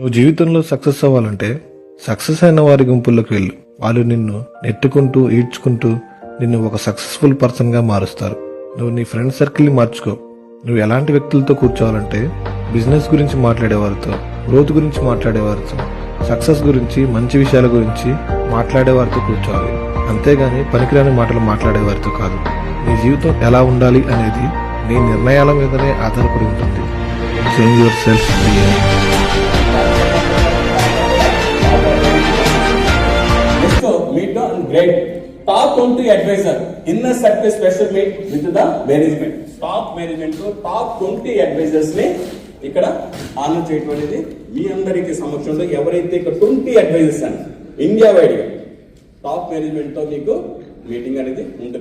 నువ్వు జీవితంలో సక్సెస్ అవ్వాలంటే సక్సెస్ అయిన వారి గుంపుల్లోకి వెళ్ళు. వాళ్ళు నిన్ను నెట్టుకుంటూ ఈడ్చుకుంటూ నిన్ను ఒక సక్సెస్ఫుల్ పర్సన్గా మారుస్తారు. నువ్వు నీ ఫ్రెండ్ సర్కిల్ని మార్చుకో. నువ్వు ఎలాంటి వ్యక్తులతో కూర్చోవాలంటే బిజినెస్ గురించి మాట్లాడేవారితో గ్రోత్ గురించి మాట్లాడేవారితో సక్సెస్ గురించి మంచి విషయాల గురించి మాట్లాడేవారితో కూర్చోవాలి. అంతేగాని పనికిరాని మాటలు మాట్లాడేవారితో కాదు. నీ జీవితం ఎలా ఉండాలి అనేది నీ నిర్ణయాల మీదనే ఆధారపడి ఉంటుంది. Change yourself meet and greet top twenty adviser inner circle special meet with the management top management top twenty అడ్వైజర్స్ని ఇక్కడ ఆనర్ చేయటం అనేది మీ అందరికి సమక్షంలో ఎవరైతే ఇక్కడ ట్వంటీ అడ్వైజర్స్ అని ఇండియా వైడ్ టాప్ మేనేజ్మెంట్తో మీకు మీటింగ్ అనేది ఉంటుంది.